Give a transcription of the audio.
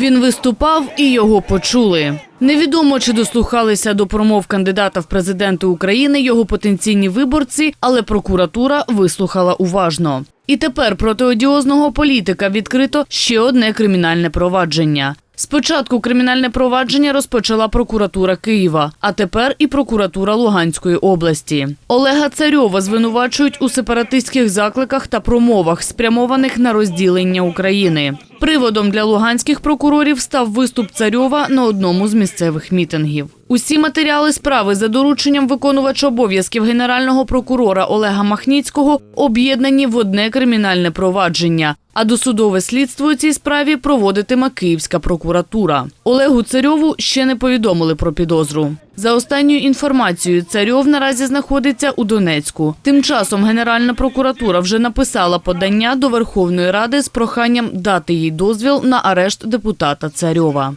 Він виступав і його почули. Невідомо, чи дослухалися до промов кандидата в президенти України його потенційні виборці, але прокуратура вислухала уважно. І тепер проти одіозного політика відкрито ще одне кримінальне провадження. Спочатку кримінальне провадження розпочала прокуратура Києва, а тепер і прокуратура Луганської області. Олега Царьова звинувачують у сепаратистських закликах та промовах, спрямованих на розділення України. Приводом для луганських прокурорів став виступ Царьова на одному з місцевих мітингів. Усі матеріали справи за дорученням виконувача обов'язків генерального прокурора Олега Махніцького об'єднані в одне кримінальне провадження. А досудове слідство у цій справі проводитиме Київська прокуратура. Олегу Царьову ще не повідомили про підозру. За останньою інформацією, Царьов наразі знаходиться у Донецьку. Тим часом Генеральна прокуратура вже написала подання до Верховної Ради з проханням дати їй дозвіл на арешт депутата Царьова.